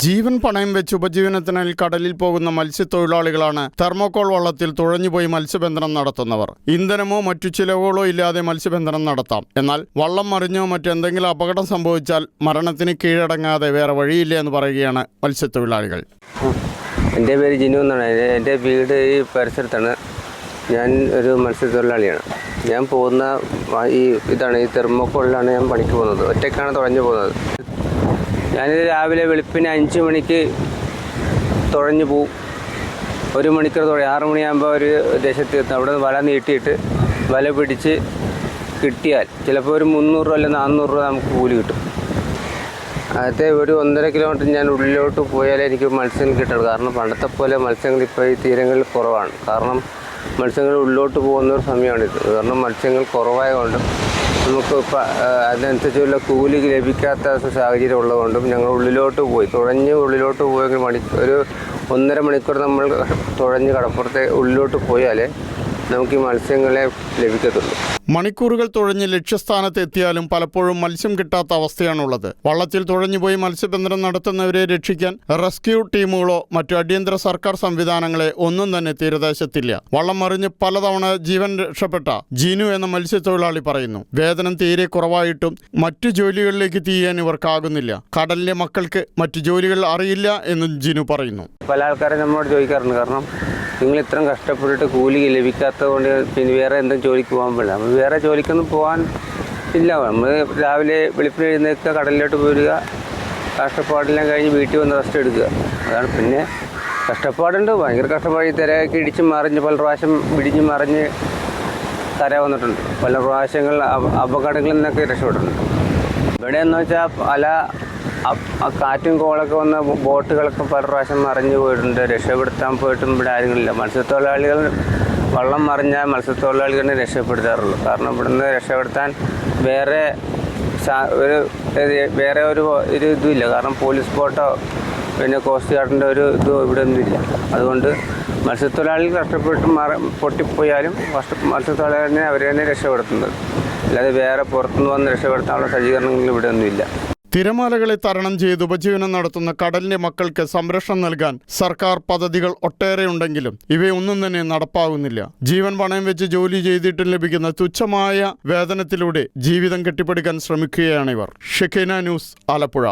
ജീവൻ പണയം വെച്ച് ഉപജീവനത്തിനായി കടലിൽ പോകുന്ന മത്സ്യത്തൊഴിലാളികളാണ് തെർമോക്കോൾ വള്ളത്തിൽ തുഴഞ്ഞുപോയി മത്സ്യബന്ധനം നടത്തുന്നവർ. ഇന്ധനമോ മറ്റു ചിലവുകളോ ഇല്ലാതെ മത്സ്യബന്ധനം നടത്താം. എന്നാൽ വള്ളം മറിഞ്ഞോ മറ്റെന്തെങ്കിലും അപകടം സംഭവിച്ചാൽ മരണത്തിന് കീഴടങ്ങാതെ വേറെ വഴിയില്ല എന്ന് പറയുകയാണ് മത്സ്യത്തൊഴിലാളികൾ. എന്റെ പേര് ജിനു എന്നാണ്. എന്റെ- വീട് ഈ പരിസരത്താണ്. ഞാൻ ഒരു മത്സ്യത്തൊഴിലാളിയാണ്. ഞാൻ പോകുന്ന ഈ ഇതാണ് ഈ തെർമോക്കോളിലാണ് ഞാൻ പണിക്ക് പോകുന്നത്. ഒറ്റയ്ക്കാണ് തുഴഞ്ഞു പോകുന്നത്. ഞാനിത് രാവിലെ വെളുപ്പിന് അഞ്ച് മണിക്ക് തുഴഞ്ഞു പോവും. ഒരു മണിക്കൂർ തുഴ ആറ് മണിയാകുമ്പോൾ ഒരു ദേശത്ത് എത്തും. അവിടെ വല നീട്ടിയിട്ട് വല പിടിച്ച് കിട്ടിയാൽ ചിലപ്പോൾ ഒരു മുന്നൂറ് രൂപ അല്ലെങ്കിൽ നാനൂറ് രൂപ നമുക്ക് കൂലി കിട്ടും. ആദ്യത്തെ ഒരു ഒന്നര കിലോമീറ്റർ ഞാൻ ഉള്ളിലോട്ട് പോയാലേ എനിക്ക് മത്സ്യം കിട്ടുള്ളൂ കാരണം പണ്ടത്തെ പോലെ മത്സ്യങ്ങൾ ഇപ്പോൾ ഈ തീരങ്ങളിൽ കുറവാണ്. കാരണം മത്സ്യങ്ങൾ ഉള്ളിലോട്ട് പോകുന്ന ഒരു സമയമാണിത്. കാരണം മത്സ്യങ്ങൾ കുറവായതുകൊണ്ട് നമുക്ക് അതിനനുസരിച്ചുള്ള കൂലി ലഭിക്കാത്ത സാഹചര്യം ഉള്ളതുകൊണ്ടും ഞങ്ങൾ ഉള്ളിലോട്ട് പോയി. തുഴഞ്ഞ് ഉള്ളിലോട്ട് പോയെങ്കിൽ മണി ഒരു ഒന്നര മണിക്കൂർ നമ്മൾ തുഴഞ്ഞ് കടപ്പുറത്തെ ഉള്ളിലോട്ട് പോയാലേ നമുക്ക് ഈ മത്സ്യങ്ങളെ ലഭിക്കത്തുള്ളൂ. മണിക്കൂറുകൾ തുഴഞ്ഞ് ലക്ഷ്യസ്ഥാനത്ത് എത്തിയാലും പലപ്പോഴും മത്സ്യം കിട്ടാത്ത അവസ്ഥയാണുള്ളത്. വള്ളത്തിൽ തുഴഞ്ഞുപോയി മത്സ്യബന്ധനം നടത്തുന്നവരെ രക്ഷിക്കാൻ റെസ്ക്യൂ ടീമുകളോ മറ്റു അടിയന്തര സർക്കാർ സംവിധാനങ്ങളെ ഒന്നും തന്നെ തീരദേശത്തില്ല. വള്ളം മറിഞ്ഞ് പലതവണ ജീവൻ രക്ഷപ്പെട്ട ജീനു എന്ന മത്സ്യത്തൊഴിലാളി പറയുന്നു വേതനം തീരെ കുറവായിട്ടും മറ്റു ജോലികളിലേക്ക് തീയാൻ ഇവർക്കാകുന്നില്ല. കടലിലെ മക്കൾക്ക് മറ്റു ജോലികൾ അറിയില്ല എന്നും ജിനു പറയുന്നു. പല ആൾക്കാരും നമ്മളോട് ചോദിക്കാറുണ്ട് കാരണം നിങ്ങൾ ഇത്രയും കഷ്ടപ്പെട്ടിട്ട് കൂലി ലഭിക്കാത്തത് കൊണ്ട് പിന്നെ വേറെ എന്തെങ്കിലും ജോലിക്ക് പോകാൻ പറ്റില്ല നമ്മൾ വേറെ ജോലിക്കൊന്നും പോകാൻ ഇല്ല. നമ്മൾ രാവിലെ വെളുപ്പിന് എഴുന്നേൽക്കുക കടലിലോട്ട് പോരുക കഷ്ടപ്പാടെല്ലാം കഴിഞ്ഞ് വീട്ടിൽ വന്ന് റെസ്റ്റ് എടുക്കുക. അതാണ് പിന്നെ കഷ്ടപ്പാടുണ്ട്. ഭയങ്കര കഷ്ടപ്പാട്. തിരയൊക്കെ ഇടിച്ച് മറിഞ്ഞ് പല പ്രാവശ്യം ഇടിഞ്ഞ് മറിഞ്ഞ് കര വന്നിട്ടുണ്ട്. പല പ്രാവശ്യങ്ങൾ അപകടങ്ങളിൽ നിന്നൊക്കെ രക്ഷപ്പെട്ടിട്ടുണ്ട്. ഇവിടെ എന്ന് വെച്ചാൽ പല ആ കാറ്റും കോളൊക്കെ വന്ന ബോട്ടുകളൊക്കെ പല പ്രാവശ്യം മറിഞ്ഞു പോയിട്ടുണ്ട്. രക്ഷപ്പെടുത്താൻ പോയിട്ടും ഇവിടെ ആരുമില്ല മത്സ്യത്തൊഴിലാളികൾ വള്ളം മറിഞ്ഞാൽ മത്സ്യത്തൊഴിലാളികളെ രക്ഷപ്പെടുത്താറുള്ളൂ. കാരണം ഇവിടുന്ന് രക്ഷപ്പെടുത്താൻ വേറെ ഒരു വേറെ ഒരു ഒരു ഇതുമില്ല കാരണം പോലീസ് ബോട്ടോ പിന്നെ കോസ്റ്റ് ഗാർഡിന്റെ ഒരു ഇതും ഇവിടെ ഒന്നുമില്ല അതുകൊണ്ട് മത്സ്യത്തൊഴിലാളികൾ കഷ്ടപ്പെട്ട് മറ പൊട്ടിപ്പോയാലും കഷ്ട മത്സ്യത്തൊഴിലാളിനെ അവരെ തന്നെ രക്ഷപ്പെടുത്തുന്നത്. അല്ലാതെ വേറെ പുറത്തുനിന്ന് വന്ന് രക്ഷപ്പെടുത്താനുള്ള സജ്ജീകരണങ്ങൾ ഇവിടെ ഒന്നുമില്ല തിരമാലകളെ തരണം ചെയ്ത് ഉപജീവനം നടത്തുന്ന കടലിന്റെ മക്കൾക്ക് സംരക്ഷണം നൽകാൻ സർക്കാർ പദ്ധതികൾ ഒട്ടേറെ ഉണ്ടെങ്കിലും ഇവയൊന്നും തന്നെ നടപ്പാകുന്നില്ല ജീവൻ പണയം വെച്ച് ജോലി ചെയ്തിട്ട് ലഭിക്കുന്ന തുച്ഛമായ വേതനത്തിലൂടെ ജീവിതം കെട്ടിപ്പടുക്കാൻ ശ്രമിക്കുകയാണിവർ ഷെഖീന ന്യൂസ് ആലപ്പുഴ.